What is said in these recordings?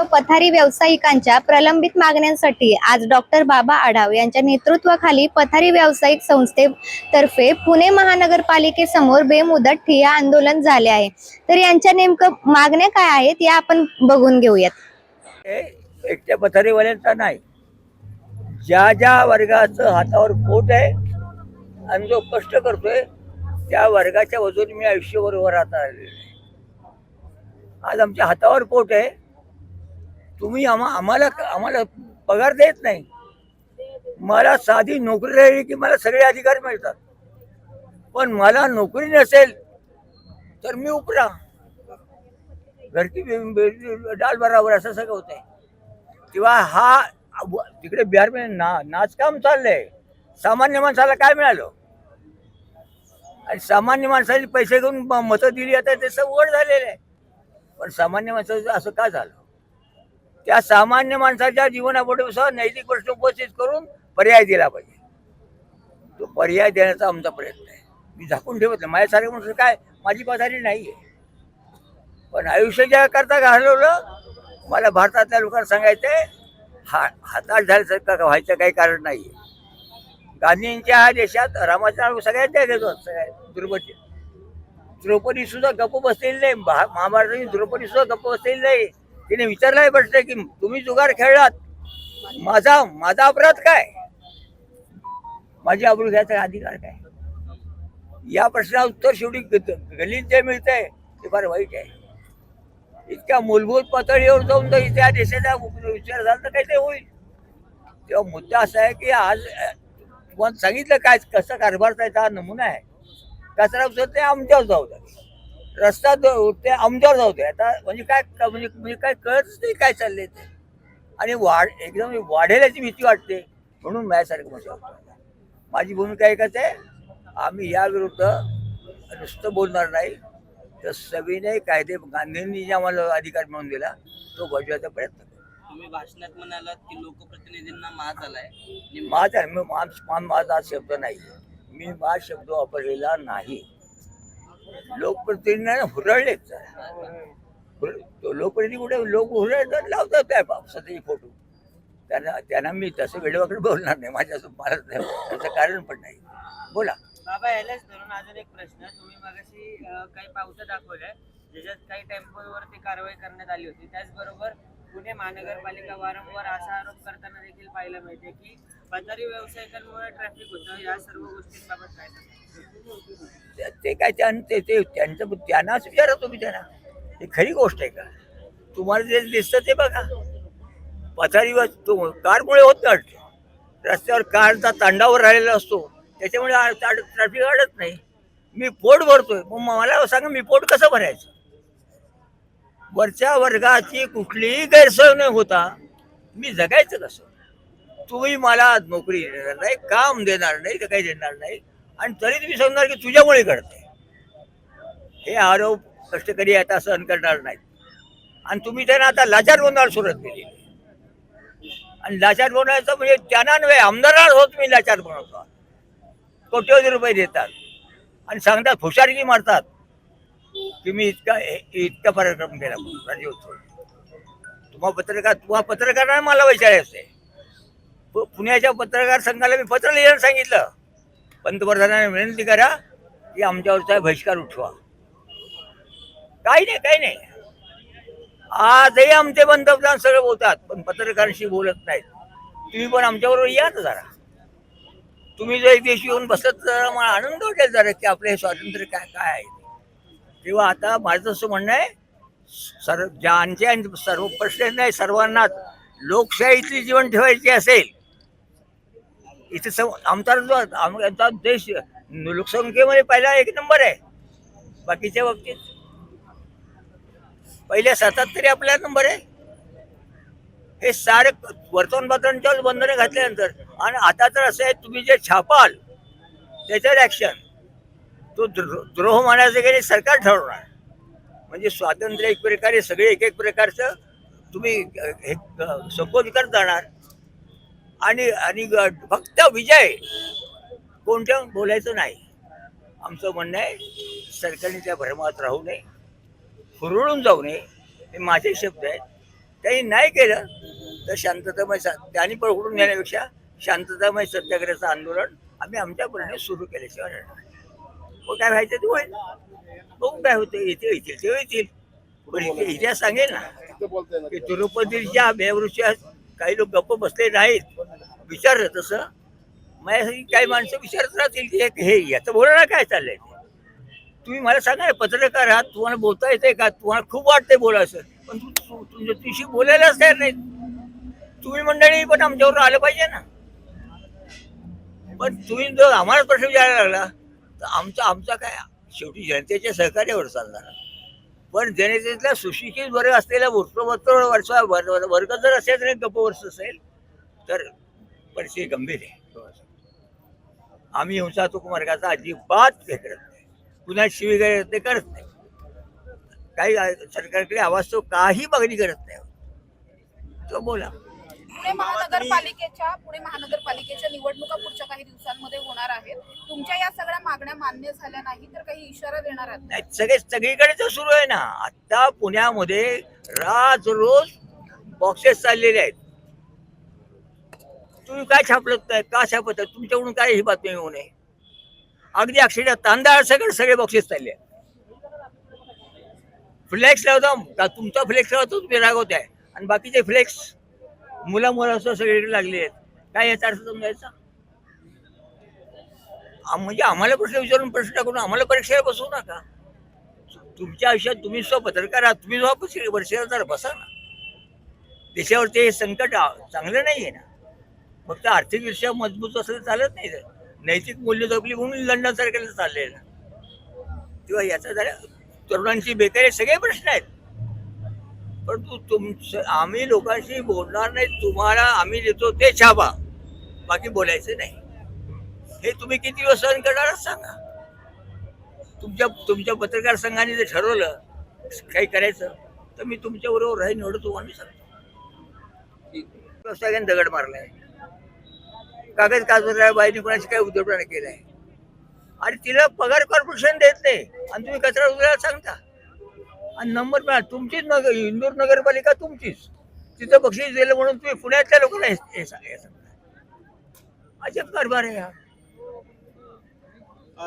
व पथारी व्यावसायिकांच्या प्रलंबित मागण्यांसाठी आज डॉक्टर बाबा आढाव यांच्या नेतृत्वाखाली पथारी व्यावसायिक संस्थेतर्फे पुणे महानगरपालिकेसमोर बेमुदत ठिया आंदोलन झाले आहे. तर यांच्या नेमकं मागण्या काय आहेत या आपण बघून घेऊयात. एकट्या पथारीवाल्यांचा नाही. ज्या ज्या वर्गाचं हातावर पोट आहे आणि जो कष्ट करतोय त्या वर्गाच्या वजून मी आयुष्यभर उभं राहता आलेलो आज आमच्या हातावर पोट आहे. तुम्ही आम्हा आम्हाला आम्हाला पगार देत नाही. मला साधी नोकरी राहिली की मला सगळे अधिकार मिळतात. पण मला नोकरी नसेल तर मी उपरा. घरची डाल बराबर असं सगळं होत आहे किंवा हा तिकडे बिहारमध्ये ना नाचकाम चाललंय. सामान्य माणसाला काय मिळालं? आणि सामान्य माणसाने पैसे घेऊन म- मतं दिली आता ते सवड झालेलं आहे. पण सामान्य माणसाचं असं का झालं? त्या सामान्य माणसाच्या जीवनापुढे नैतिक प्रश्न उपस्थित करून पर्याय दिला पाहिजे. तो पर्याय देण्याचा आमचा प्रयत्न आहे. मी झाकून ठेवत नाही. माझ्यासारखे म्हणून काय? माझी पथारी नाही आहे पण आयुष्य ज्या करता घालवलं मला भारतातल्या लोकांना सांगायचं आहे हा हातात झाल्यासारखं व्हायचं काही कारण नाही आहे गांधींच्या ह्या देशात रामाच्या सगळ्यात त्या घेतो सगळ्या द्रौपदी द्रौपदी सुद्धा गप्प बसलेली नाही. महाभारताची द्रौपदी सुद्धा गप्प बसलेली नाही. तिने विचारलाही प्रश्न की तुम्ही जुगार खेळलात माझा माझा अपराध काय? माझी आबरू घ्यायचा अधिकार काय? या प्रश्नाला उत्तर शेवटी ग- जे मिळतंय ते फार वाईट आहे. इतक्या मूलभूत पातळीवर जाऊन जर त्या देशाचा विचार झाला तर काही ते होईल? तेव्हा मुद्दा असा आहे की आज तुम्हाला सांगितलं काय कसं कारभारचा हा नमुना आहे. कचरा उचलते ते आमच्यावर जाऊ लागेल. रस्ता ते आमच्यावर जाऊ आता म्हणजे काय म्हणजे म्हणजे काय कळतच नाही काय चाललंय ते. आणि वाढ एकदम वाढेल्याची भीती वाटते म्हणून माझ्यासारखं मजा माझी भूमिका एकच आहे आम्ही याविरुद्ध नुसतं बोलणार नाही. तर सविनय कायदे गांधींनी जे आम्हाला अधिकार मिळवून दिला तो बजवायचा प्रयत्न करू. तुम्ही भाषणात म्हणालात की लोकप्रतिनिधींना माज आलाय. आणि माझा मी मा- मा- माझा हा शब्द नाही. मी हा शब्द वापरलेला नाही. लोकप्रतिनिधींना हुरळलेच लोकप्रतिनिधी कुठे लोक हुरळतात लावतात काय स्वतःचे फोटो? त्यांना त्यांना मी तसं वेळेवाकडे बोलणार नाही माझ्या मला त्याचं कारण पण नाही. बोला. बाबा यालाच धरून अजून एक प्रश्न. तुम्ही मगाशी काही पावतं दाखवल्या. ज्याच्यात काही टेम्पोवरती कारवाई करण्यात आली होती. त्याचबरोबर पुणे महानगरपालिका वारंवार असा आरोप करताना देखील पाहायला मिळते की पथारी व्यावसायिकांमुळे ट्रॅफिक होतं या सर्व गोष्टींबाबत काय सांगाल? ते- काय त्यां- ते ते त्यांचं त्यांनाच विचारा तुम्ही त्यांना. ही खरी गोष्ट आहे का? तुम्हाला जे दिसतं ते बघा. पथारीवर तो कारमुळे होत नाही रस्त्यावर कारचा तांडावर राहिलेला असतो. त्याच्यामुळे ट्रॅफिक अडत नाही. मी पोट भरतोय. मग मला सांगा मी पोट कसं भरायचं? वरच्या वर्गाची कुठलीही गैरसोय न होता मी जगायचं कसं? तुम्ही मला नोकरी देणार नाही काम देणार नाही तर काही देणार नाही. आणि तरी तुम्ही सांगणार की तुझ्यामुळे घडते हे आरोप कष्टकरी आता सहन करणार नाहीत. आणि तुम्ही त्यांना आता लाचार बोलणार सुरुवात केली. आणि लाचार बनवायचं म्हणजे त्यांना नव्हे आमदाराला होत मी लाचार बनवतो. कोट्यवधी रुपये देतात. आणि सांगतात हुशारकी मारतात. की मी इतका इतका पराक्रम केला म्हणून राज्योत्सव तुम्हा पत्रकार तुम्हा पत्रकारांना मला विचारायचं आहे पुण्याच्या पत्रकार संघाला मी पत्र लिहायला सांगितलं. पंतप्रधानांना विनंती करा की आमच्यावरचा बहिष्कार उठवा. काही नाही काही नाही. आजही आमचे पंतप्रधान सगळं बोलतात पण पत्रकारांशी बोलत नाहीत. तुम्ही पण आमच्याबरोबर या ना जरा. तुम्ही जर एक दिवशी येऊन बसत जरा मला आनंद वाटेल जरा की आपले हे स्वातंत्र्य काय काय आहे तेव्हा आता माझं असं म्हणणं आहे सर्व ज्यांचे सर्व प्रश्न नाही सर्वांनाच लोकशाहीतली जीवन ठेवायची असेल इथे सम आमचा जो आमचा देश लोकसंख्येमध्ये पहिला एक नंबर आहे. बाकीच्या बाबतीत पहिल्या सातात तरी आपला नंबर आहे. हे सारे वर्तमानपत्रांच्यावर बंधने घातल्यानंतर आणि आता तर असं आहे तुम्ही जे छापाल त्याच्यावर ॲक्शन तो द्रोह मानायचं गेले सरकार ठरवणार. म्हणजे स्वातंत्र्य एक प्रकारे सगळे एक एक प्रकारचं तुम्ही हे अ, संकोच करत जाणार आणि आणि फक्त विजय. कोणत्या बोलायचं नाही. आमचं म्हणणं आहे सरकारने त्या भ्रमात राहू नये हुरळून जाऊ नये हे माझे शब्द आहेत. त्यांनी नाही केलं तर शांततामय त्यांनी पकडून घेण्यापेक्षा शांततामय सत्याग्रहाचं आंदोलन आम्ही आमच्यापर्यंत सुरू केल्याशिवाय. मग काय व्हायचं ते होईल? बघू काय होतं? इथे येतील ते येतील. पण इतिहास सांगेल ना की तिरुपतीच्या बेवृक्षात काही लोक गप्प बसले नाहीत. विचारलं तसं. माझ्यासाठी काही माणसं विचारत राहतील की हे- हे याचं बोलायला काय चाललंय? ते? तुम्ही मला सांगा ना, पत्रकार आहात तुम्हाला बोलता येते का? तुम्हाला खूप वाटतंय बोलायचं. पण तू- तू- तुमच्या तुझी बोलायलाच तयार नाही तुम्ही मंडळी पण आमच्यावर आलं पाहिजे ना. पण तुम्ही जर आम्हाला प्रश्न विचारायला लागला तर आमचा आमचा काय? शेवटी जनतेच्या सहकार्यावर चालणार. पण जनतेतल्या सुशिक्षित वर्ग असलेला वृत्तपत्र वर्ष वर्ग जर असेल तर गप्प वर्ष असेल तर परिस्थिती गंभीर आहे. आम्ही हिंसात्मक मार्गाचा अजिबात हे करत नाही. पुन्हा शिवीगाळ ते करत नाही. काही सरकारकडे आवाज तो काही मागणी करत नाही. तो बोला. पुणे महानगरपालिकेच्या पुणे महानगरपालिकेच्या निवडणुका पुढच्या काही दिवसांमध्ये होणार आहेत. तुमच्या या सगळ्या मागण्या मान्य झाल्या नाही तर काही इशारा देणार आहात? नाही सगळे सगळीकडे तर सुरू आहे ना. आता पुण्यामध्ये राज रोज बॉक्सेस चाललेले आहेत. तुम्ही काय छापलत नाही का छापत आहे? तुमच्याकडून काय ही बातमी येऊ नये? अगदी अक्षरशः तांदळा सगळे सगळे बॉक्सेस चालले फ्लेक्स लावता तुमचा फ्लेक्स लावतो तुम्ही रागवताय. आणि बाकीचे फ्लेक्स मुला मुला असं सगळीकडे लागले आहेत. काय याचा अर्थ समजायचा? म्हणजे आम्हाला प्रश्न विचारून प्रश्न टाकून आम्हाला परीक्षेला बसवू नका. तुमच्या आयुष्यात तुम्ही स्व पत्रकार आहात तुम्ही जेव्हा वर्षाला जर बसा ना. देशावरती हे संकट चांगलं नाही आहे ना. फक्त आर्थिकदृष्ट्या मजबूत असलं चालत नाही. तर. नैतिक मूल्य जपली म्हणून लंडन सारख्याला चाललंय ना. तेव्हा याचा जरा तरुणांची बेकारी सगळे प्रश्न आहेत. परंतु तुमचं आम्ही लोकांशी बोलणार नाही तुम्हाला आम्ही देतो ते छापा. बाकी बोलायचं नाही. हे तुम्ही किती दिवस सहन करणार सांगा. तुमच्या तुमच्या पत्रकार संघाने जर ठरवलं काही करायचं तर मी तुमच्याबरोबर राहीन एवढं तुम्हाला सांगतो. व्यवसायाने दगड मारलाय. कागद कागदराय बाईने कोणाशी काही उद्योगपणा केलाय. आणि तिला पगार कॉर्पोरेशन देत नाही. आणि तुम्ही कचरा उचलायला सांगता. आणि नंबर मिळाला. तुमचीच नगर इंदूर नगरपालिका तुमचीच. तिथं बक्षीस दिलं म्हणून तुम्ही पुण्यातल्या लोकांना हे हे सांग- अजब कारभार आहे हा.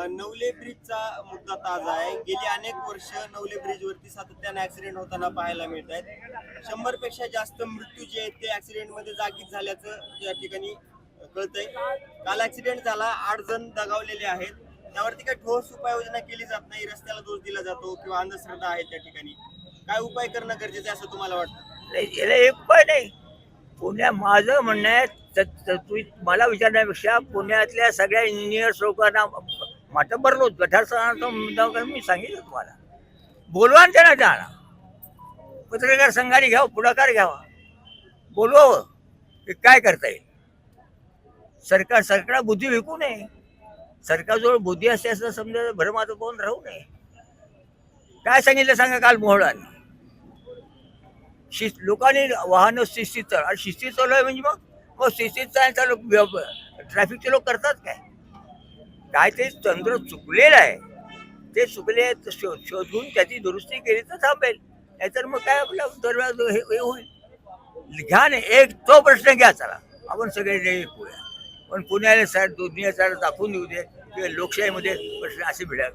नवले ब्रिजचा मुद्दा ताजा आहे. गेली अनेक वर्ष नवले ब्रिज वरती सातत्याने ऍक्सिडेंट होताना पाहायला मिळत आहेत शंभरपेक्षा जास्त मृत्यू जे आहेत ते ऍक्सिडेंटमध्ये जागीच झाल्याचं या ठिकाणी कळतंय. काल ऍक्सिडेंट झाला आठ जण दगावलेले आहेत. त्यावरती काही ठोस उपाययोजना केली जात नाही रस्त्याला दोष दिला जातो किंवा अंधश्रद्धा आहे त्या ठिकाणी. काय उपाय करणं गरजेचं आहे असं तुम्हाला वाटतं? नाही, याला एक उपाय नाही. पुण्या माझं म्हणणं आहे त- त- तू मला विचारण्यापेक्षा पुण्यातल्या सगळ्या इंजिनियर्स लोकांना माटंबर लोक गठार मी सांगितलं तुम्हाला. बोलवा ना त्यांना जाणं. पत्रकार संघाने घ्यावं पुढाकार घ्यावा. बोलवावं. की काय करता येईल? सरकार सरकार बुद्धी विकू नये. सरकारजवळ बुद्धी असते असं समजा भरमात पाहून राहू नये. काय सांगितलं सांगा काल मोहळाने शिस्त लोकांनी वाहनं शिस्तीत चालव आणि शिस्तीत चालू आहे म्हणजे मग मग शिस्तीत चालायचा लोक ट्रॅफिकचे लोक करतात काय? काय ते तंत्र चुकलेलं आहे. ते चुकले तर शो- शोधून त्याची दुरुस्ती केली तर थांबेल. नाहीतर मग काय आपलं दरम्यान हे होईल. घ्या ना एक तो प्रश्न घ्या चला. आपण सगळे जे ऐकूया पण पुण्याला सर दुनिया सर दाखवून देऊ दे की लोकशाहीमध्ये प्रश्न असे भिडा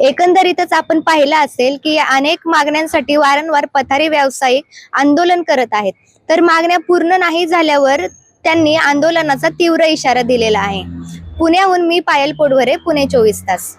एकंदरीतच आपण पाहिलं असेल की अनेक मागण्यांसाठी वारंवार पथारी व्यावसायिक आंदोलन करत आहेत. तर मागण्या पूर्ण नाही झाल्यावर त्यांनी आंदोलनाचा तीव्र इशारा दिलेला आहे. पुण्याहून मी पायल पोडवरे पुणे चोवीस तास.